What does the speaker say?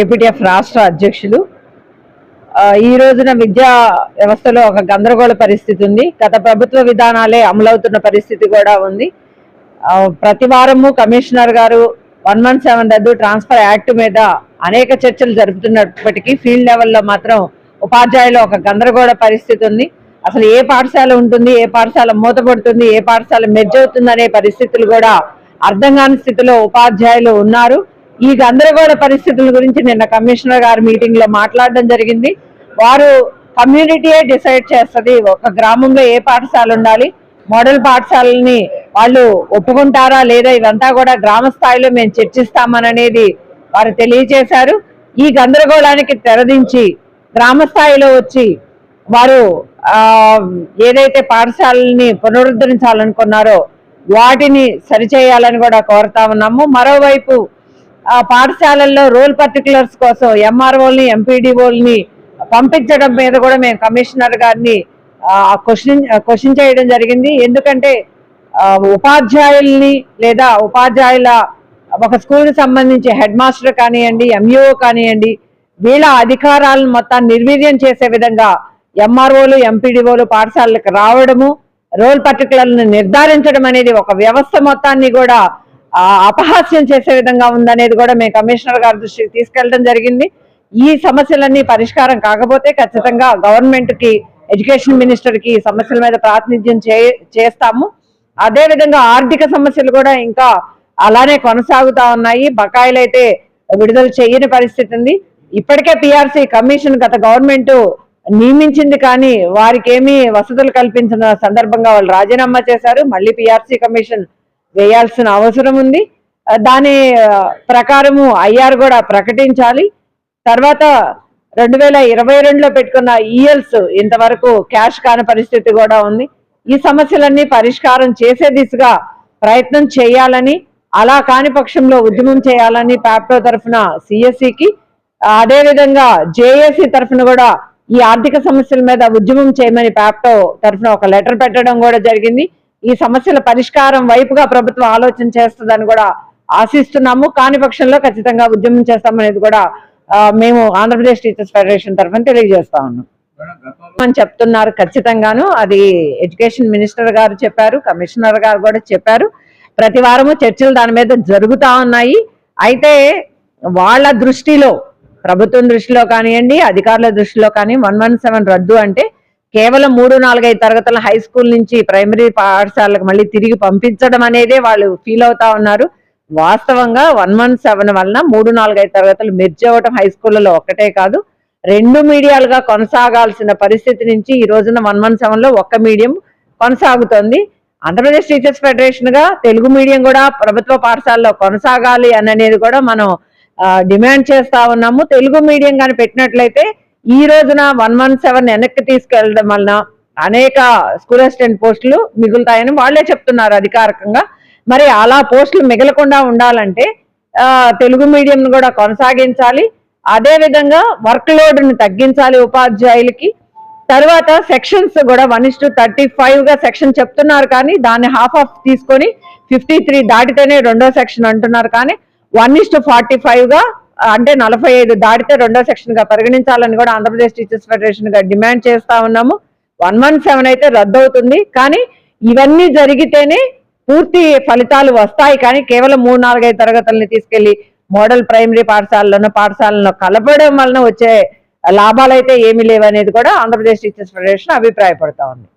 APTF రాష్ట్ర అధ్యక్షులు. ఈ రోజున విద్యా వ్యవస్థలో ఒక గందరగోళ పరిస్థితి ఉంది. గత ప్రభుత్వ విధానాలే అమలవుతున్న పరిస్థితి కూడా ఉంది. ప్రతి వారము కమిషనర్ గారు వన్ వన్ సెవెన్ రద్దు ట్రాన్స్ఫర్ యాక్ట్ మీద అనేక చర్చలు జరుపుతున్నప్పటికీ ఫీల్డ్ లెవెల్లో మాత్రం ఉపాధ్యాయులు ఒక గందరగోళ పరిస్థితి ఉంది. అసలు ఏ పాఠశాల ఉంటుంది ఏ పాఠశాల మూతపడుతుంది ఏ పాఠశాల మెర్జ్ అవుతుంది అనే పరిస్థితులు కూడా అర్థం కాని స్థితిలో ఉపాధ్యాయులు ఉన్నారు. ఈ గందరగోళ పరిస్థితుల గురించి నిన్న కమిషనర్ గారి మీటింగ్లో మాట్లాడడం జరిగింది. వారు కమ్యూనిటీయే డిసైడ్ చేస్తుంది ఒక గ్రామంలో ఏ పాఠశాల ఉండాలి మోడల్ పాఠశాలని వాళ్ళు ఒప్పుకుంటారా లేదా ఇదంతా కూడా గ్రామ స్థాయిలో మేము చర్చిస్తామననేది వారు తెలియజేశారు. ఈ గందరగోళానికి తెరదించి గ్రామ స్థాయిలో వచ్చి వారు ఏదైతే పాఠశాలని పునరుద్ధరించాలనుకున్నారో వాటిని సరిచేయాలని కూడా కోరుతా ఉన్నాము. మరోవైపు ఆ పాఠశాలల్లో రోల్ పర్టికులర్స్ కోసం ఎంఆర్ఓల్ని ఎంపీడీఓల్ని పంపించడం మీద కూడా మేము కమిషనర్ గారిని క్వశ్చన్ క్వశ్చన్ చేయడం జరిగింది. ఎందుకంటే ఉపాధ్యాయుల్ని లేదా ఉపాధ్యాయుల ఒక స్కూల్కి సంబంధించి హెడ్ మాస్టర్ కానివ్వండి ఎంఈఓ కానివ్వండి వీళ్ళ అధికారాలను మొత్తాన్ని నిర్వీర్యం చేసే విధంగా ఎంఆర్ఓలు ఎంపీడీఓలు పాఠశాలలకు రావడము రోల్ పర్టికులర్ని నిర్ధారించడం అనేది ఒక వ్యవస్థ మొత్తాన్ని కూడా అపహాస్యం చేసే విధంగా ఉందనేది కూడా మేము కమిషనర్ గారి దృష్టికి తీసుకెళ్ళడం జరిగింది. ఈ సమస్యలన్నీ పరిష్కారం కాకపోతే ఖచ్చితంగా గవర్నమెంట్కి ఎడ్యుకేషన్ మినిస్టర్కి ఈ సమస్యల మీద ప్రాతినిధ్యం చే చేస్తాము. అదేవిధంగా ఆర్థిక సమస్యలు కూడా ఇంకా అలానే కొనసాగుతా ఉన్నాయి. బకాయిలు అయితే విడుదల చేయని పరిస్థితి ఉంది. ఇప్పటికే పిఆర్సీ కమిషన్ గత గవర్నమెంట్ నియమించింది కానీ వారికి ఏమీ వసతులు కల్పించిన సందర్భంగా వాళ్ళు రాజీనామా చేశారు. మళ్ళీ పిఆర్సీ కమిషన్ వేయాల్సిన అవసరం ఉంది. దాని ప్రకారము ఐఆర్ కూడా ప్రకటించాలి. తర్వాత రెండు వేల ఇరవై రెండులో పెట్టుకున్న e ఈఎల్స్ ఇంతవరకు క్యాష్ కాని పరిస్థితి కూడా ఉంది. ఈ సమస్యలన్నీ పరిష్కారం చేసే దిశగా ప్రయత్నం చేయాలని అలా కాని పక్షంలో ఉద్యమం చేయాలని ప్యాప్టో తరఫున సిఎస్సికి అదేవిధంగా జేఏసీ తరఫున కూడా ఈ ఆర్థిక సమస్యల మీద ఉద్యమం చేయమని ప్యాప్టో తరఫున ఒక లెటర్ పెట్టడం కూడా జరిగింది. ఈ సమస్యల పరిష్కారం వైపుగా ప్రభుత్వం ఆలోచన చేస్తుందని కూడా ఆశిస్తున్నాము. కాని పక్షంలో ఖచ్చితంగా ఉద్యమం చేస్తామనేది కూడా మేము ఆంధ్రప్రదేశ్ టీచర్స్ ఫెడరేషన్ తరఫున తెలియజేస్తా ఉన్నాం. అని చెప్తున్నారు ఖచ్చితంగాను. అది ఎడ్యుకేషన్ మినిస్టర్ గారు చెప్పారు కమిషనర్ గారు కూడా చెప్పారు. ప్రతి వారము చర్చలు దాని మీద జరుగుతా ఉన్నాయి. అయితే వాళ్ళ దృష్టిలో ప్రభుత్వం దృష్టిలో కానివ్వండి అధికారుల దృష్టిలో కానీ వన్ వన్ సెవెన్ రద్దు అంటే కేవలం మూడు నాలుగైదు తరగతుల హై స్కూల్ నుంచి ప్రైమరీ పాఠశాలకు మళ్ళీ తిరిగి పంపించడం అనేదే వాళ్ళు ఫీల్ అవుతా ఉన్నారు. వాస్తవంగా వన్ వన్ సెవెన్ వలన మూడు నాలుగైదు తరగతులు మెర్జ్ అవ్వటం హై స్కూళ్ళలో ఒక్కటే కాదు. రెండు మీడియాలుగా కొనసాగాల్సిన పరిస్థితి నుంచి ఈ రోజున వన్ వన్ సెవెన్లో ఒక్క మీడియం కొనసాగుతోంది. ఆంధ్రప్రదేశ్ టీచర్స్ ఫెడరేషన్గా తెలుగు మీడియం కూడా ప్రభుత్వ పాఠశాలలో కొనసాగాలి అని అనేది కూడా మనం డిమాండ్ చేస్తా ఉన్నాము. తెలుగు మీడియం కానీ పెట్టినట్లయితే ఈ రోజున వన్ వన్ సెవెన్ వెనక్కి తీసుకెళ్ళడం వలన అనేక స్కూల్ అసిస్టెంట్ పోస్టులు మిగులుతాయని వాళ్ళే చెప్తున్నారు అధికారికంగా. మరి అలా పోస్టులు మిగలకుండా ఉండాలంటే తెలుగు మీడియంను కూడా కొనసాగించాలి. అదే విధంగా వర్క్ లోడ్ను తగ్గించాలి ఉపాధ్యాయులకి. తర్వాత సెక్షన్స్ కూడా వన్ ఇస్ టు థర్టీ ఫైవ్గా సెక్షన్ చెప్తున్నారు కానీ దాన్ని హాఫ్ ఆఫ్ తీసుకొని ఫిఫ్టీ త్రీ దాటితేనే రెండో సెక్షన్ అంటున్నారు కానీ వన్ ఇస్ టు ఫార్టీ ఫైవ్గా అంటే నలభై ఐదు దాటితే రెండో సెక్షన్గా పరిగణించాలని కూడా ఆంధ్రప్రదేశ్ టీచర్స్ ఫెడరేషన్గా డిమాండ్ చేస్తా ఉన్నాము. వన్ వన్ సెవెన్ అయితే రద్దు అవుతుంది కానీ ఇవన్నీ జరిగితేనే పూర్తి ఫలితాలు వస్తాయి. కానీ కేవలం మూడు నాలుగైదు తరగతుల్ని తీసుకెళ్ళి మోడల్ ప్రైమరీ పాఠశాలలోనూ పాఠశాలలో కలపడం వలన వచ్చే లాభాలు అయితే ఏమీ లేవనేది కూడా ఆంధ్రప్రదేశ్ టీచర్స్ ఫెడరేషన్ అభిప్రాయపడతా ఉంది.